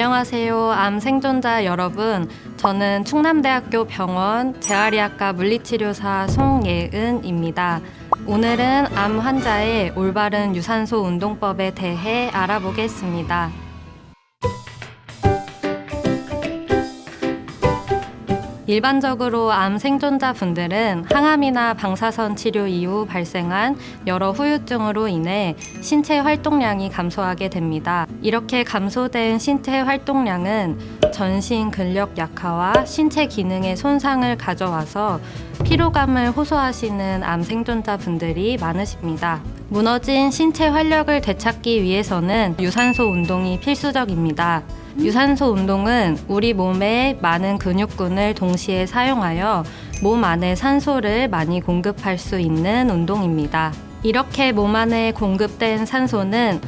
안녕하세요. 암 생존자 여러분. 저는 충남대학교 병원 재활의학과 물리치료사 송예은입니다. 오늘은 암 환자의 올바른 유산소 운동법에 대해 알아보겠습니다. 일반적으로 암 생존자 분들은 항암이나 방사선 치료 이후 발생한 여러 후유증으로 인해 신체 활동량이 감소하게 됩니다. 이렇게 감소된 신체 활동량은 전신 근력 약화와 신체 기능의 손상을 가져와서 피로감을 호소하시는 암 생존자 분들이 많으십니다. 무너진 신체 활력을 되찾기 위해서는 유산소 운동이 필수적입니다. 유산소 운동은 우리 몸의 많은 근육군을 동시에 사용하여 몸 안에 산소를 많이 공급할 수 있는 운동입니다. 이렇게 몸 안에 공급된 산소는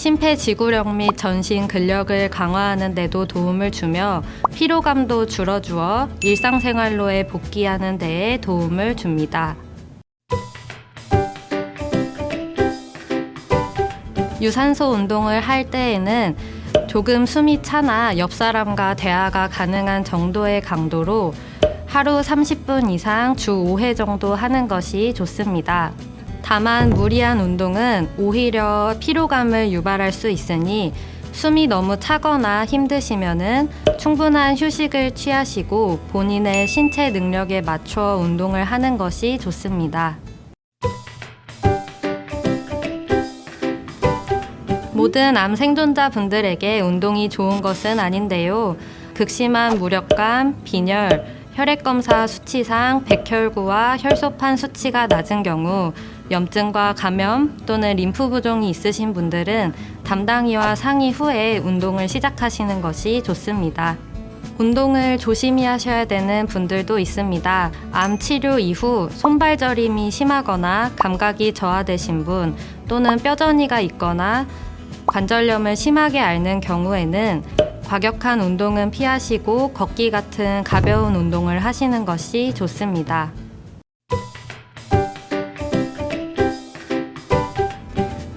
심폐지구력 및 전신 근력을 강화하는 데도 도움을 주며 피로감도 줄어주어 일상생활로에 복귀하는 데에 도움을 줍니다. 유산소 운동을 할 때에는 조금 숨이 차나 옆 사람과 대화가 가능한 정도의 강도로 하루 30분 이상 주 5회 정도 하는 것이 좋습니다. 다만 무리한 운동은 오히려 피로감을 유발할 수 있으니 숨이 너무 차거나 힘드시면은 충분한 휴식을 취하시고 본인의 신체 능력에 맞춰 운동을 하는 것이 좋습니다. 모든 암 생존자 분들에게 운동이 좋은 것은 아닌데요. 극심한 무력감, 빈혈, 혈액검사 수치상 백혈구와 혈소판 수치가 낮은 경우 염증과 감염 또는 림프 부종이 있으신 분들은 담당이와 상의 후에 운동을 시작하시는 것이 좋습니다. 운동을 조심히 하셔야 되는 분들도 있습니다. 암 치료 이후 손발 저림이 심하거나 감각이 저하되신 분 또는 뼈저리가 있거나 관절염을 심하게 앓는 경우에는 과격한 운동은 피하시고 걷기 같은 가벼운 운동을 하시는 것이 좋습니다.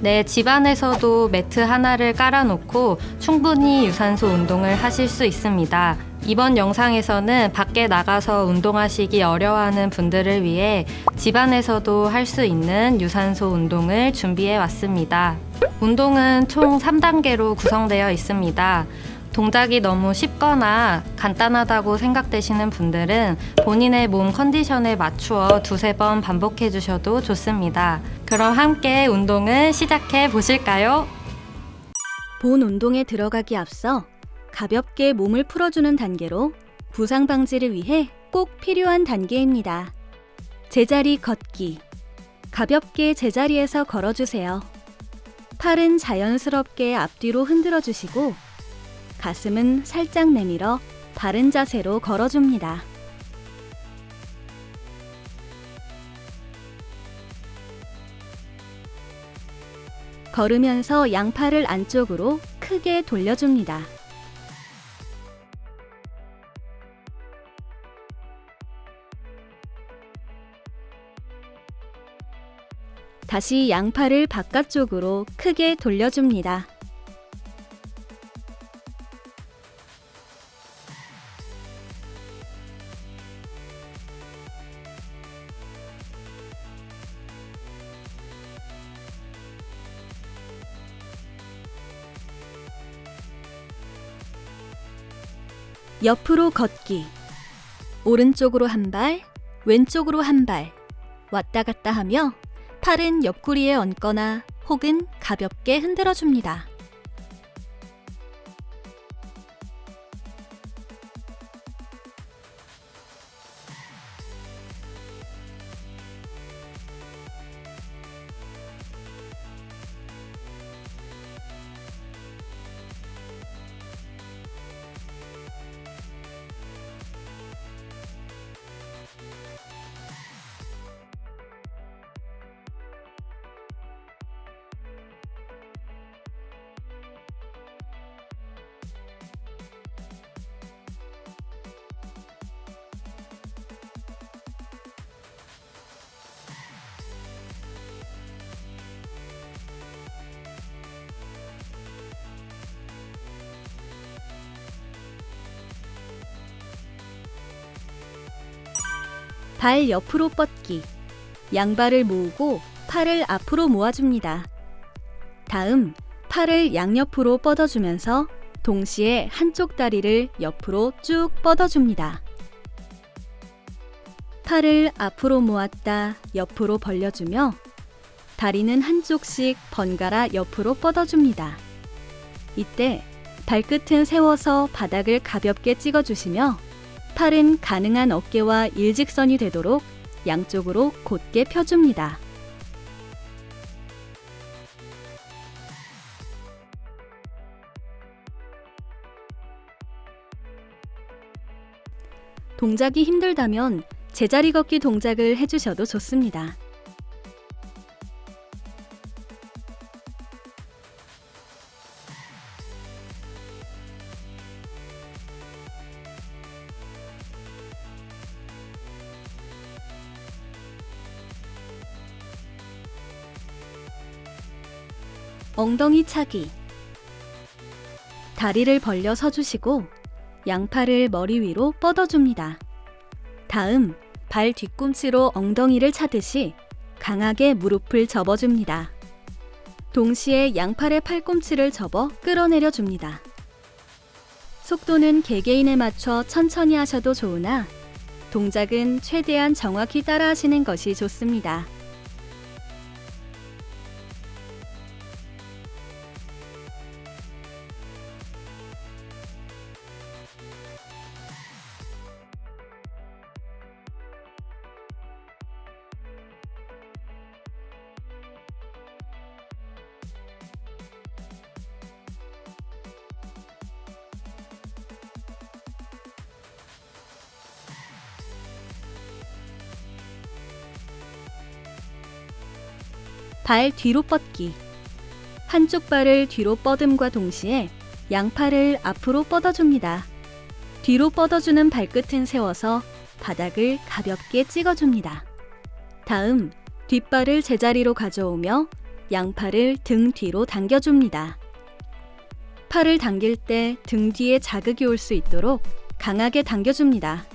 네, 집안에서도 매트 하나를 깔아놓고 충분히 유산소 운동을 하실 수 있습니다. 이번 영상에서는 밖에 나가서 운동하시기 어려워하는 분들을 위해 집안에서도 할 수 있는 유산소 운동을 준비해 왔습니다. 운동은 총 3단계로 구성되어 있습니다. 동작이 너무 쉽거나 간단하다고 생각되시는 분들은 본인의 몸 컨디션에 맞추어 두세 번 반복해 주셔도 좋습니다. 그럼 함께 운동을 시작해 보실까요? 본 운동에 들어가기 앞서 가볍게 몸을 풀어주는 단계로 부상 방지를 위해 꼭 필요한 단계입니다. 제자리 걷기. 가볍게 제자리에서 걸어주세요. 팔은 자연스럽게 앞뒤로 흔들어 주시고 가슴은 살짝 내밀어 바른 자세로 걸어줍니다. 걸으면서 양팔을 안쪽으로 크게 돌려줍니다. 다시 양팔을 바깥쪽으로 크게 돌려줍니다. 옆으로 걷기. 오른쪽으로 한 발, 왼쪽으로 한 발. 왔다 갔다 하며 팔은 옆구리에 얹거나 혹은 가볍게 흔들어 줍니다. 발 옆으로 뻗기. 양발을 모으고 팔을 앞으로 모아줍니다. 다음, 팔을 양옆으로 뻗어주면서 동시에 한쪽 다리를 옆으로 쭉 뻗어줍니다. 팔을 앞으로 모았다 옆으로 벌려주며 다리는 한쪽씩 번갈아 옆으로 뻗어줍니다. 이때 발끝은 세워서 바닥을 가볍게 찍어주시며 팔은 가능한 어깨와 일직선이 되도록 양쪽으로 곧게 펴줍니다. 동작이 힘들다면 제자리 걷기 동작을 해주셔도 좋습니다. 엉덩이 차기. 다리를 벌려 서주시고 양팔을 머리 위로 뻗어줍니다. 다음, 발 뒤꿈치로 엉덩이를 차듯이 강하게 무릎을 접어줍니다. 동시에 양팔의 팔꿈치를 접어 끌어내려 줍니다. 속도는 개개인에 맞춰 천천히 하셔도 좋으나 동작은 최대한 정확히 따라 하시는 것이 좋습니다. 발 뒤로 뻗기. 한쪽 발을 뒤로 뻗음과 동시에 양팔을 앞으로 뻗어줍니다. 뒤로 뻗어주는 발끝은 세워서 바닥을 가볍게 찍어줍니다. 다음, 뒷발을 제자리로 가져오며 양팔을 등 뒤로 당겨줍니다. 팔을 당길 때 등 뒤에 자극이 올 수 있도록 강하게 당겨줍니다.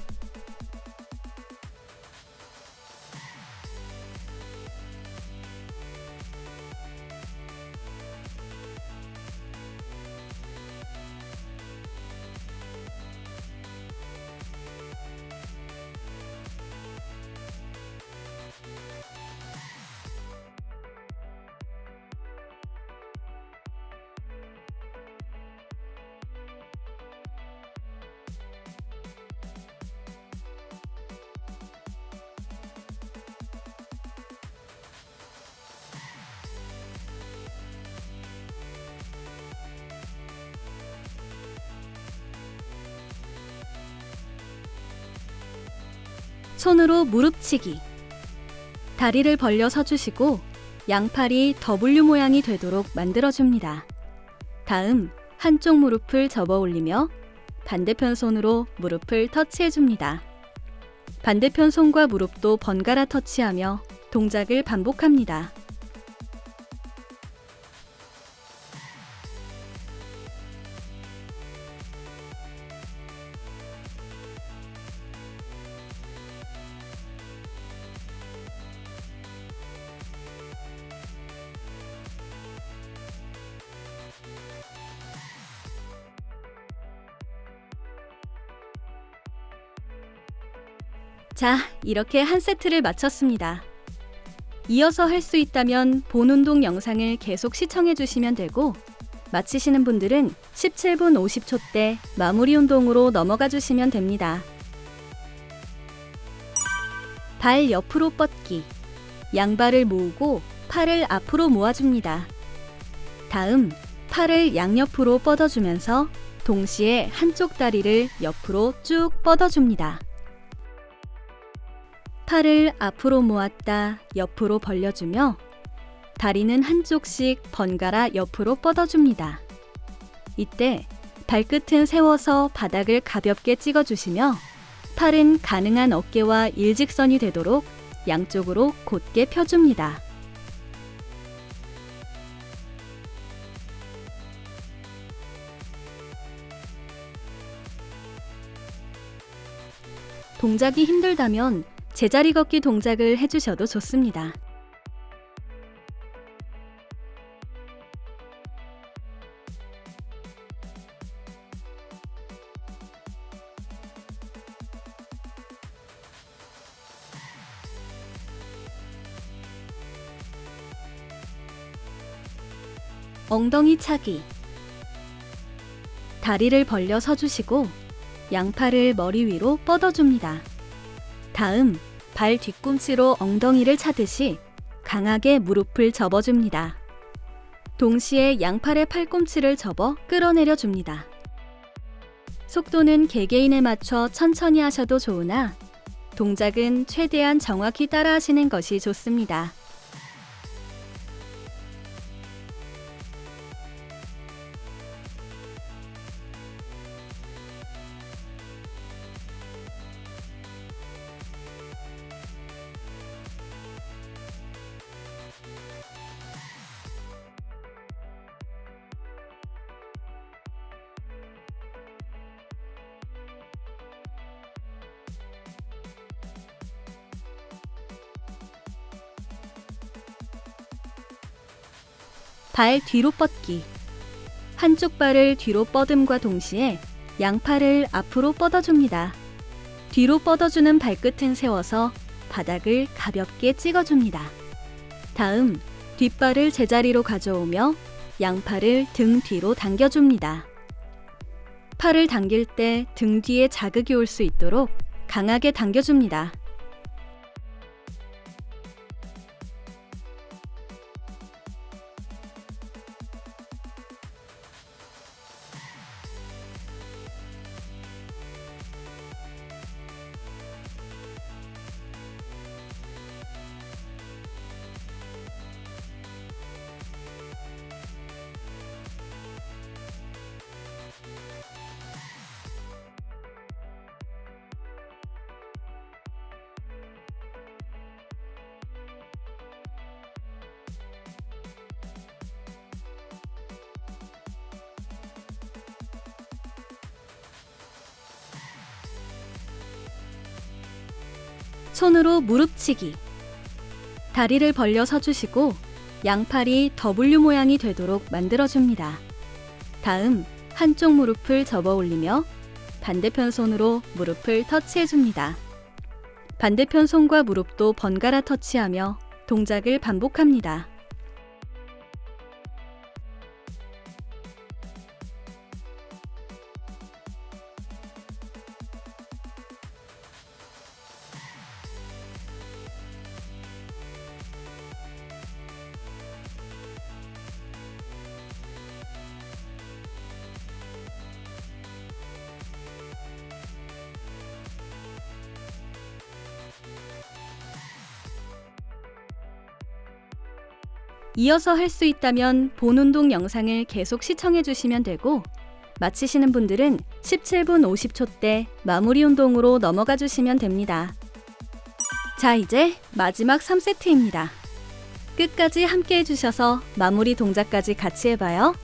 손으로 무릎치기. 다리를 벌려 서주시고 양팔이 W 모양이 되도록 만들어줍니다. 다음 한쪽 무릎을 접어 올리며 반대편 손으로 무릎을 터치해줍니다. 반대편 손과 무릎도 번갈아 터치하며 동작을 반복합니다. 자, 이렇게 한 세트를 마쳤습니다. 이어서 할 수 있다면 본 운동 영상을 계속 시청해 주시면 되고, 마치시는 분들은 17분 50초 때 마무리 운동으로 넘어가 주시면 됩니다. 발 옆으로 뻗기. 양발을 모으고 팔을 앞으로 모아줍니다. 다음, 팔을 양옆으로 뻗어주면서 동시에 한쪽 다리를 옆으로 쭉 뻗어줍니다. 팔을 앞으로 모았다 옆으로 벌려주며 다리는 한쪽씩 번갈아 옆으로 뻗어줍니다. 이때 발끝은 세워서 바닥을 가볍게 찍어주시며 팔은 가능한 어깨와 일직선이 되도록 양쪽으로 곧게 펴줍니다. 동작이 힘들다면 제자리 걷기 동작을 해주셔도 좋습니다. 엉덩이 차기. 다리를 벌려 서주시고 양팔을 머리 위로 뻗어줍니다. 다음 발 뒤꿈치로 엉덩이를 차듯이 강하게 무릎을 접어줍니다. 동시에 양팔의 팔꿈치를 접어 끌어내려 줍니다. 속도는 개개인에 맞춰 천천히 하셔도 좋으나 동작은 최대한 정확히 따라 하시는 것이 좋습니다. 발 뒤로 뻗기. 한쪽 발을 뒤로 뻗음과 동시에 양팔을 앞으로 뻗어줍니다. 뒤로 뻗어주는 발끝은 세워서 바닥을 가볍게 찍어줍니다. 다음, 뒷발을 제자리로 가져오며 양팔을 등 뒤로 당겨줍니다. 팔을 당길 때 등 뒤에 자극이 올 수 있도록 강하게 당겨줍니다. 손으로 무릎치기. 다리를 벌려 서주시고 양팔이 W 모양이 되도록 만들어줍니다. 다음 한쪽 무릎을 접어 올리며 반대편 손으로 무릎을 터치해줍니다. 반대편 손과 무릎도 번갈아 터치하며 동작을 반복합니다. 이어서 할 수 있다면 본 운동 영상을 계속 시청해 주시면 되고 마치시는 분들은 17분 50초 때 마무리 운동으로 넘어가 주시면 됩니다. 자, 이제 마지막 3세트입니다. 끝까지 함께 해주셔서 마무리 동작까지 같이 해봐요.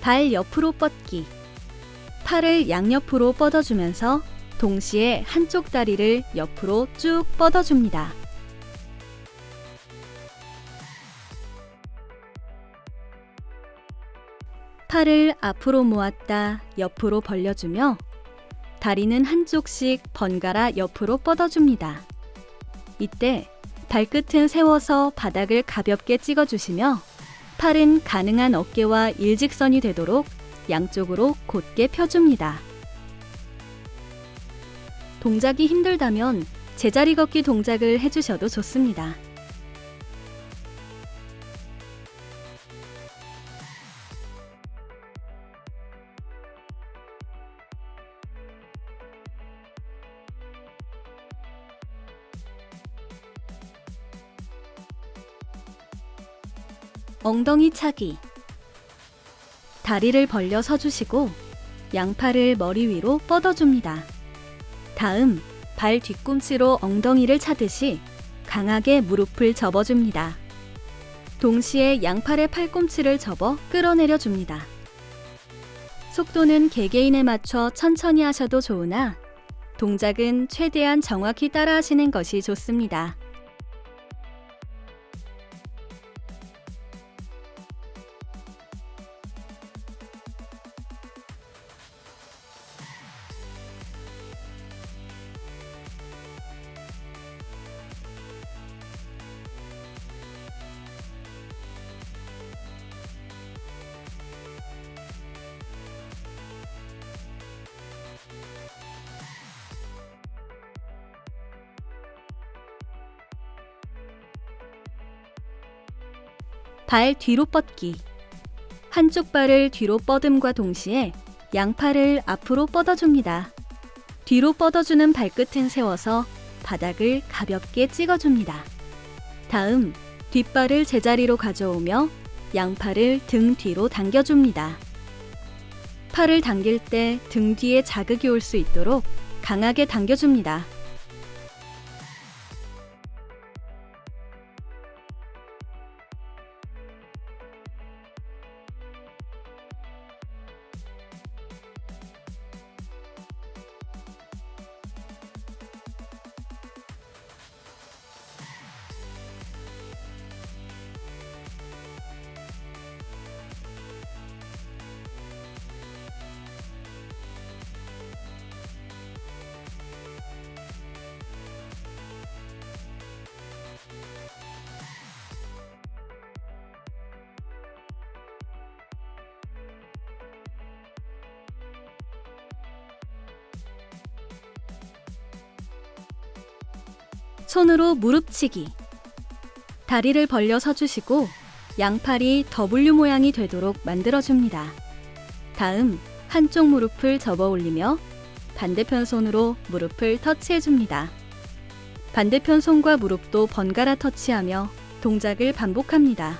발 옆으로 뻗기. 팔을 양옆으로 뻗어주면서 동시에 한쪽 다리를 옆으로 쭉 뻗어줍니다. 팔을 앞으로 모았다 옆으로 벌려주며 다리는 한쪽씩 번갈아 옆으로 뻗어줍니다. 이때 발끝은 세워서 바닥을 가볍게 찍어주시며 팔은 가능한 어깨와 일직선이 되도록 양쪽으로 곧게 펴줍니다. 동작이 힘들다면 제자리 걷기 동작을 해주셔도 좋습니다. 엉덩이 차기. 다리를 벌려 서주시고 양팔을 머리 위로 뻗어줍니다. 다음 발 뒤꿈치로 엉덩이를 차듯이 강하게 무릎을 접어줍니다. 동시에 양팔의 팔꿈치를 접어 끌어내려 줍니다. 속도는 개개인에 맞춰 천천히 하셔도 좋으나 동작은 최대한 정확히 따라 하시는 것이 좋습니다. 발 뒤로 뻗기. 한쪽 발을 뒤로 뻗음과 동시에 양팔을 앞으로 뻗어줍니다. 뒤로 뻗어주는 발끝은 세워서 바닥을 가볍게 찍어줍니다. 다음, 뒷발을 제자리로 가져오며 양팔을 등 뒤로 당겨줍니다. 팔을 당길 때 등 뒤에 자극이 올 수 있도록 강하게 당겨줍니다. 손으로 무릎치기. 다리를 벌려 서주시고 양팔이 W 모양이 되도록 만들어줍니다. 다음 한쪽 무릎을 접어 올리며 반대편 손으로 무릎을 터치해줍니다. 반대편 손과 무릎도 번갈아 터치하며 동작을 반복합니다.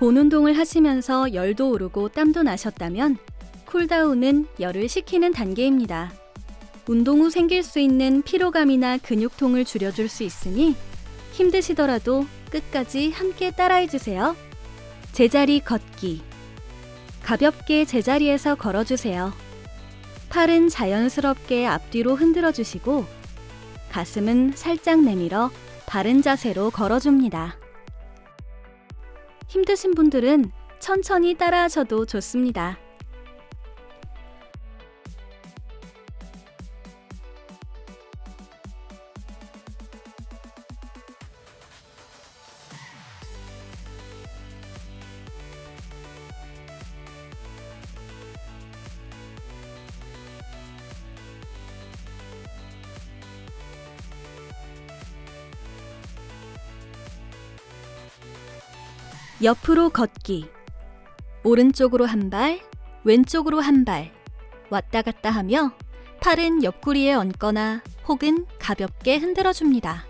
본 운동을 하시면서 열도 오르고 땀도 나셨다면 쿨다운은 열을 식히는 단계입니다. 운동 후 생길 수 있는 피로감이나 근육통을 줄여줄 수 있으니 힘드시더라도 끝까지 함께 따라해 주세요. 제자리 걷기. 가볍게 제자리에서 걸어주세요. 팔은 자연스럽게 앞뒤로 흔들어 주시고 가슴은 살짝 내밀어 바른 자세로 걸어줍니다. 힘드신 분들은 천천히 따라하셔도 좋습니다. 옆으로 걷기. 오른쪽으로 한 발, 왼쪽으로 한 발. 왔다 갔다 하며 팔은 옆구리에 얹거나 혹은 가볍게 흔들어 줍니다.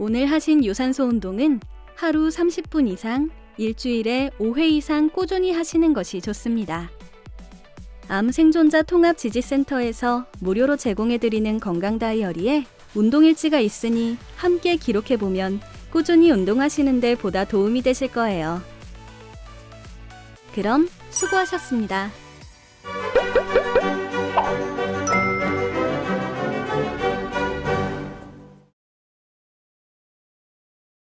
오늘 하신 유산소 운동은 하루 30분 이상, 일주일에 5회 이상 꾸준히 하시는 것이 좋습니다. 암 생존자 통합 지지센터에서 무료로 제공해드리는 건강 다이어리에 운동 일지가 있으니 함께 기록해 보면 꾸준히 운동하시는데 보다 도움이 되실 거예요. 그럼 수고하셨습니다.